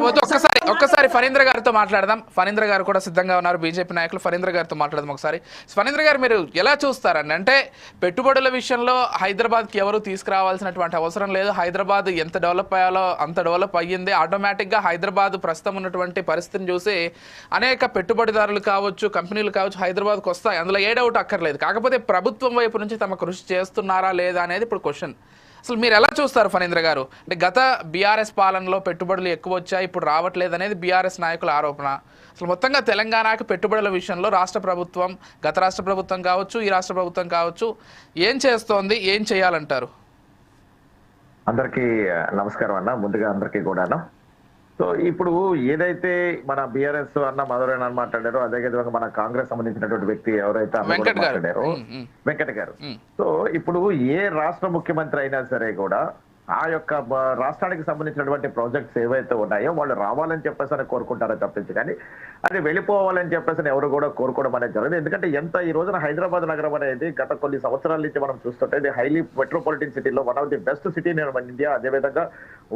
రాబోతు ఒక్కసారి ఒక్కసారి ఫణీంద్ర గారితో మాట్లాడదాం. ఫణీంద్ర గారు కూడా సిద్ధంగా ఉన్నారు. బీజేపీ నాయకులు ఫణీంద్ర గారితో మాట్లాడదాం ఒకసారి. ఫణీంద్ర గారు మీరు ఎలా చూస్తారండి? అంటే పెట్టుబడుల విషయంలో హైదరాబాద్కి ఎవరు తీసుకురావాల్సినటువంటి అవసరం లేదు. హైదరాబాద్ ఎంత డెవలప్ అయ్యాలో అంత డెవలప్ అయ్యింది. ఆటోమేటిక్గా హైదరాబాద్ ప్రస్తుతం ఉన్నటువంటి పరిస్థితిని చూసి అనేక పెట్టుబడిదారులు కావచ్చు కంపెనీలు కావచ్చు హైదరాబాద్కి వస్తాయి. అందులో ఏ డౌట్ అక్కర్లేదు. కాకపోతే ప్రభుత్వం వైపు నుంచి తమ కృషి చేస్తున్నారా లేదా అనేది ఇప్పుడు క్వశ్చన్ అసలు మీరు ఎలా చూస్తారు ఫణీంద్ర గారు? అంటే గత బీఆర్ఎస్ పాలనలో పెట్టుబడులు ఎక్కువ వచ్చాయి ఇప్పుడు రావట్లేదు అనేది బీఆర్ఎస్ నాయకుల ఆరోపణ. అసలు మొత్తంగా తెలంగాణకు పెట్టుబడుల విషయంలో రాష్ట్ర ప్రభుత్వం గత రాష్ట్ర ప్రభుత్వం కావచ్చు ఈ రాష్ట్ర ప్రభుత్వం కావచ్చు ఏం చేస్తోంది ఏం చేయాలంటారు? అందరికీ నమస్కారం అన్న. ముందుగా అందరికీ కూడాను సో ఇప్పుడు ఏదైతే మన బిఆర్ఎస్ అన్న మధురైన అని మాట్లాడారో అదే విధంగా మన కాంగ్రెస్ సంబంధించినటువంటి వ్యక్తి ఎవరైతే. మాట్లాడారో. వెంకట గారు. సో ఇప్పుడు ఏ రాష్ట్ర ముఖ్యమంత్రి అయినా సరే కూడా ఆ యొక్క రాష్ట్రానికి సంబంధించినటువంటి ప్రాజెక్ట్స్ ఏవైతే ఉన్నాయో వాళ్ళు రావాలని చెప్పేసి అని కోరుకుంటారో తప్పించి కానీ అది వెళ్ళిపోవాలని చెప్పేసి అని ఎవరు కూడా కోరుకోవడం అనేది జరగదు. ఎందుకంటే ఎంత ఈ రోజున హైదరాబాద్ నగరం అనేది గత కొన్ని సంవత్సరాల నుంచి మనం చూస్తుంటే ఇది హైలీ మెట్రోపాలిటన్ సిటీలో one of the best city మన ఇండియా అదేవిధంగా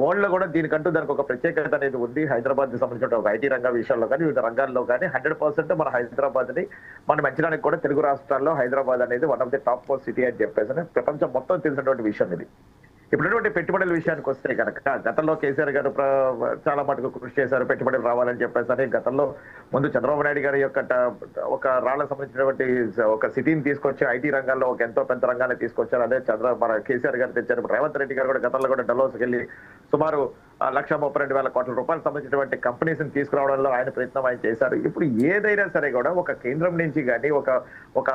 వరల్డ్లో కూడా దీనికంటూ దానికి ఒక ప్రత్యేకత అనేది ఉంది. హైదరాబాద్కి సంబంధించిన ఒక ఐటీ రంగ విషయాల్లో కానీ వివిధ రంగాల్లో కానీ హండ్రెడ్ పర్సెంట్ మన హైదరాబాద్ని మనం పెంచడానికి కూడా తెలుగు రాష్ట్రాల్లో హైదరాబాద్ అనేది one of the top four city అని చెప్పేసి ప్రపంచం మొత్తం తెలిసినటువంటి విషయం ఇది. ఇప్పుడున్నటువంటి పెట్టుబడుల విషయానికి వస్తే కనుక గతంలో కేసీఆర్ గారు చాలా మటుకు కృషి చేశారు పెట్టుబడులు రావాలని చెప్పేసి అని గతంలో ముందు చంద్రబాబు నాయుడు గారి యొక్క ఒక రాళ్ళకు సంబంధించినటువంటి ఒక సిటీని తీసుకొచ్చి ఐటీ రంగాల్లో ఒక ఎంతో పెద్ద రంగాన్ని తీసుకొచ్చారు. అదే చంద్ర మన కేసీఆర్ గారు తెచ్చారు. రేవంత్ రెడ్డి గారు కూడా గతంలో కూడా డల్లోస్కి వెళ్ళి సుమారు లక్ష ముప్పై రెండు వేల కోట్ల రూపాయలకు సంబంధించినటువంటి కంపెనీస్ని తీసుకురావడంలో ఆయన ప్రయత్నం ఆయన చేశారు. ఇప్పుడు ఏదైనా సరే కూడా ఒక కేంద్రం నుంచి కానీ ఒక ఒక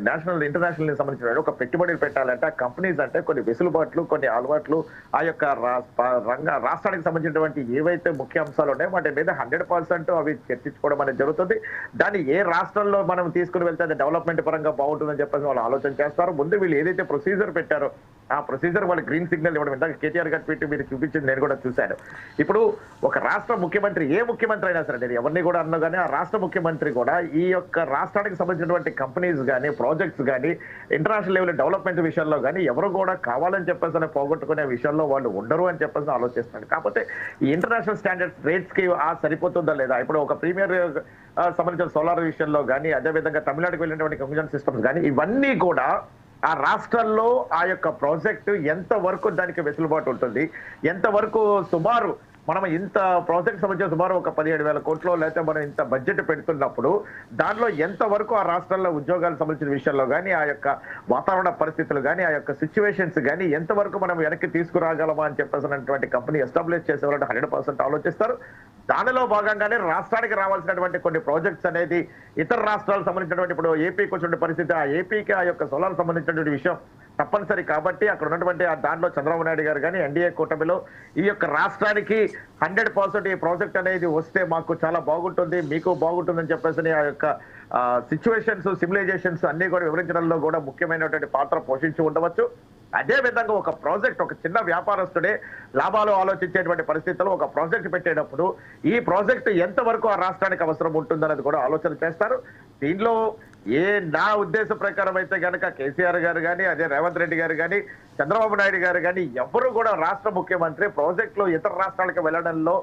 నేషనల్ ఇంటర్నేషనల్ సంబంధించిన ఒక పెట్టుబడులు పెట్టాలంటే ఆ కంపెనీస్ అంటే కొన్ని వెసులుబాట్లు కొన్ని అలవాట్లు ఆ యొక్క రా- రంగ రాష్ట్రానికి సంబంధించినటువంటి ఏవైతే ముఖ్య అంశాలు ఉన్నాయో వాటి మీద హండ్రెడ్ పర్సెంట్ అవి చర్చించుకోవడం అనేది జరుగుతుంది. దాన్ని ఏ రాష్ట్రంలో మనం తీసుకుని వెళ్తే అది డెవలప్మెంట్ పరంగా బాగుంటుందని చెప్పేసి వాళ్ళు ఆలోచన చేస్తారు. ముందు వీళ్ళు ఏదైతే ప్రొసీజర్ పెట్టారో ఆ ప్రొసీజర్ వాళ్ళు గ్రీన్ సిగ్నల్ ఇవ్వడం. ఇందాక కేటీఆర్ గారు పెట్టి మీరు చూపించింది నేను కూడా చూశాను. ఇప్పుడు ఒక రాష్ట్ర ముఖ్యమంత్రి ఏ ముఖ్యమంత్రి అయినా సరే నేను ఎవరిని కూడా అన్నా కానీ ఆ రాష్ట్ర ముఖ్యమంత్రి కూడా ఈ యొక్క రాష్ట్రానికి సంబంధించినటువంటి కంపెనీస్ కానీ ప్రాజెక్ట్స్ కానీ ఇంటర్నేషనల్ లెవెల్ డెవలప్మెంట్ విషయంలో కానీ ఎవరు కూడా కావాలని చెప్పేసి అని పోగొట్టుకునే విషయంలో వాళ్ళు ఉండరు అని చెప్పేసి ఆలోచిస్తున్నాడు కాకపోతే ఈ ఇంటర్నేషనల్ స్టాండర్డ్స్ రేట్స్కి ఆ సరిపోతుందా లేదా? ఇప్పుడు ఒక ప్రీమియర్ సంబంధించిన సోలార్ విషయంలో కానీ అదేవిధంగా తమిళనాడుకు వెళ్ళినటువంటి కంప్యూటర్ సిస్టమ్స్ కానీ ఇవన్నీ కూడా ఆ రాష్ట్రాల్లో ఆ యొక్క ప్రాజెక్టు ఎంత వరకు దానికి వెసులుబాటు ఉంటుంది? ఎంత వరకు సుమారు మనం ఇంత ప్రాజెక్ట్ సంబంధించిన సుమారు ఒక పదిహేడు వేల కోట్లు లేకపోతే మనం ఇంత బడ్జెట్ పెడుతున్నప్పుడు దానిలో ఎంత వరకు ఆ రాష్ట్రాల్లో ఉద్యోగాలకు సంబంధించిన విషయంలో కానీ ఆ యొక్క వాతావరణ పరిస్థితులు కానీ ఆ యొక్క సిచ్యువేషన్స్ కానీ ఎంతవరకు మనం వెనక్కి తీసుకురాగలమా అని చెప్పేసినటువంటి కంపెనీ ఎస్టాబ్లిష్ చేసేవాళ్ళు హండ్రెడ్ పర్సెంట్ ఆలోచిస్తారు. దానిలో భాగంగానే రాష్ట్రానికి రావాల్సినటువంటి కొన్ని ప్రాజెక్ట్స్ అనేది ఇతర రాష్ట్రాలకు సంబంధించినటువంటి ఇప్పుడు ఏపీకి వచ్చిన పరిస్థితి ఆ ఏపీకి ఆ యొక్క సోలార్ సంబంధించినటువంటి విషయం తప్పనిసరి కాబట్టి అక్కడ ఉన్నటువంటి ఆ దాంట్లో చంద్రబాబు నాయుడు గారు కానీ ఎన్డీఏ కూటమిలో ఈ యొక్క రాష్ట్రానికి హండ్రెడ్ పర్సెంట్ ఈ ప్రాజెక్ట్ అనేది వస్తే మాకు చాలా బాగుంటుంది మీకు బాగుంటుందని చెప్పేసి ఆ యొక్క సిచ్యువేషన్స్ సివిలైజేషన్స్ అన్ని కూడా వివరించడంలో కూడా ముఖ్యమైనటువంటి పాత్ర పోషించి ఉండవచ్చు. అదే విధంగా ఒక ప్రాజెక్ట్ ఒక చిన్న వ్యాపారస్తుడే లాభాలు ఆలోచించేటువంటి పరిస్థితుల్లో ఒక ప్రాజెక్ట్ పెట్టేటప్పుడు ఈ ప్రాజెక్ట్ ఎంతవరకు ఆ రాష్ట్రానికి అవసరం ఉంటుందన్నది కూడా ఆలోచన చేస్తారు. దీనిలో ఏ నా ఉద్దేశ ప్రకారం అయితే గనక కేసీఆర్ గారు కానీ అదే రేవంత్ రెడ్డి గారు కానీ చంద్రబాబు నాయుడు గారు కానీ ఎవరు కూడా రాష్ట్ర ముఖ్యమంత్రి ప్రాజెక్టులు ఇతర రాష్ట్రాలకు వెళ్ళడంలో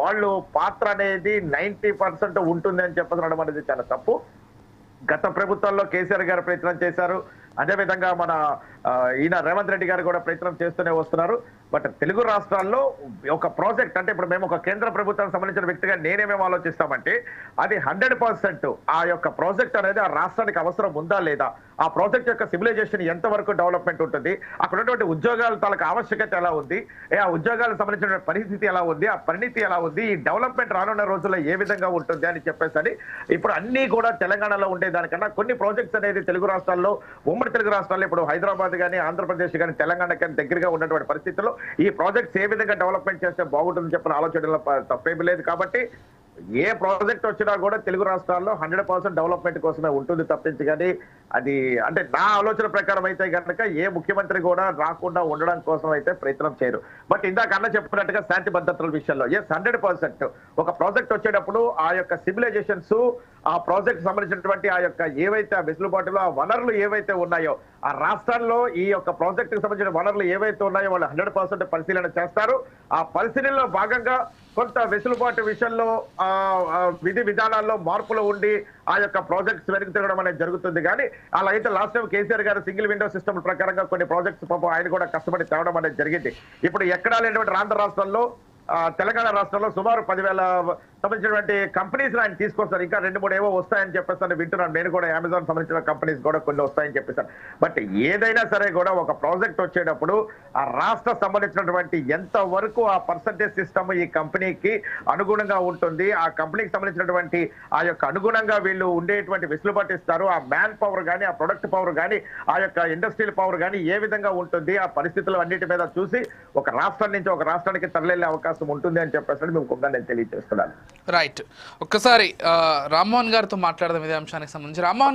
వాళ్ళు పాత్ర అనేది నైన్టీ పర్సెంట్ ఉంటుంది అని చెప్పడం అనేది చాలా తప్పు. గత ప్రభుత్వంలో కేసీఆర్ గారు ప్రయత్నం చేశారు. అదేవిధంగా మన ఈయన రేవంత్ రెడ్డి గారు కూడా ప్రయత్నం చేస్తూనే వస్తున్నారు. బట్ తెలుగు రాష్ట్రాల్లో ఒక ప్రాజెక్ట్ అంటే ఇప్పుడు మేము ఒక కేంద్ర ప్రభుత్వానికి సంబంధించిన వ్యక్తిగా నేనేమేమి ఆలోచిస్తామంటే అది హండ్రెడ్ పర్సెంట్ ఆ యొక్క ప్రాజెక్ట్ అనేది ఆ రాష్ట్రానికి అవసరం ఉందా లేదా? ఆ ప్రాజెక్ట్ యొక్క సివిలైజేషన్ ఎంత వరకు డెవలప్మెంట్ ఉంటుంది? అక్కడ ఉన్నటువంటి ఉద్యోగాల తాలకు ఆవశ్యకత ఎలా ఉంది? ఆ ఉద్యోగాలకు సంబంధించిన పరిస్థితి ఎలా ఉంది? ఆ పరిణితి ఎలా ఉంది? ఈ డెవలప్మెంట్ రానున్న రోజుల్లో ఏ విధంగా ఉంటుంది అని చెప్పేసి ఇప్పుడు అన్ని కూడా తెలంగాణలో ఉండేదానికన్నా కొన్ని ప్రాజెక్ట్స్ అనేది తెలుగు రాష్ట్రాల్లో ఉమ్మడి తెలుగు రాష్ట్రాల్లో ఇప్పుడు హైదరాబాద్ కానీ ఆంధ్రప్రదేశ్ కానీ తెలంగాణ కానీ దగ్గరగా ఉన్నటువంటి పరిస్థితుల్లో ఈ ప్రాజెక్ట్స్ ఏ విధంగా డెవలప్మెంట్ చేస్తే బాగుంటుందని చెప్పిన ఆలోచనలో తప్పేమీ లేదు కాబట్టి ఏ ప్రాజెక్ట్ వచ్చినా కూడా తెలుగు రాష్ట్రాల్లో హండ్రెడ్ పర్సెంట్ డెవలప్మెంట్ కోసమే ఉంటుంది తప్పించి కానీ అది అంటే నా ఆలోచన ప్రకారం అయితే కనుక ఏ ముఖ్యమంత్రి కూడా రాకుండా ఉండడం కోసం అయితే ప్రయత్నం చేయరు. బట్ ఇందాక అన్న చెప్పినట్టుగా శాంతి భద్రతల విషయంలో ఎస్ హండ్రెడ్ పర్సెంట్ ఒక ప్రాజెక్ట్ వచ్చేటప్పుడు ఆ యొక్క సివిలైజేషన్స్ ఆ ప్రాజెక్ట్ సంబంధించినటువంటి ఆ యొక్క ఏవైతే ఆ వెసులుబాటులో ఆ వనరులు ఏవైతే ఉన్నాయో ఆ రాష్ట్రాల్లో ఈ యొక్క ప్రాజెక్ట్కి సంబంధించిన వనరులు ఏవైతే ఉన్నాయో వాళ్ళు హండ్రెడ్ పర్సెంట్ పరిశీలన చేస్తారు. ఆ పరిశీలనలో భాగంగా కొంత వెసులుబాటు విషయంలో ఆ, విధి విధానాల్లో మార్పులు ఉండి ఆ యొక్క ప్రాజెక్ట్స్ వెనక్కి తిరగడం అనేది జరుగుతుంది. కానీ అలా అయితే లాస్ట్ టైం కేసీఆర్ గారు సింగిల్ విండో సిస్టమ్ ప్రకారంగా కొన్ని ప్రాజెక్ట్స్ పాపం ఆయన కూడా కష్టపడి తేవడం అనేది జరిగింది. ఇప్పుడు ఎక్కడా లేనటువంటి ఆంధ్ర రాష్ట్రంలో ఆ, తెలంగాణ రాష్ట్రంలో సుమారు పదివేల సంబంధించినటువంటి కంపెనీస్ ఆయన తీసుకొస్తారు. ఇంకా రెండు మూడు ఏవో వస్తాయని చెప్పేస్తాను వింటున్నాను. నేను కూడా అమెజాన్ సంబంధించిన కంపెనీస్ కూడా కొన్ని వస్తాయని చెప్పేస్తాను బట్ ఏదైనా సరే కూడా ఒక ప్రాజెక్ట్ వచ్చేటప్పుడు ఆ రాష్ట్ర సంబంధించినటువంటి ఎంత వరకు ఆ పర్సంటేజ్ సిస్టమ్ ఈ కంపెనీకి అనుగుణంగా ఉంటుంది ఆ కంపెనీకి సంబంధించినటువంటి ఆ యొక్క అనుగుణంగా వీళ్ళు ఉండేటువంటి వెసులుబాటు ఇస్తారు ఆ మ్యాన్ పవర్ కానీ ఆ ప్రొడక్ట్ పవర్ కానీ ఆ యొక్క ఇండస్ట్రియల్ పవర్ కానీ ఏ విధంగా ఉంటుంది ఆ పరిస్థితులు అన్నిటి మీద చూసి ఒక రాష్ట్రం నుంచి ఒక రాష్ట్రానికి తరలిల్లే అవకాశం ఉంటుంది అని చెప్పేసి మేము కూడా నేను తెలియజేస్తున్నాను. రైట్ ఒక్కసారి ఆ, రామ్మోహన్ గారితో మాట్లాడదాం ఇదే అంశానికి సంబంధించి. రామ్మోహన్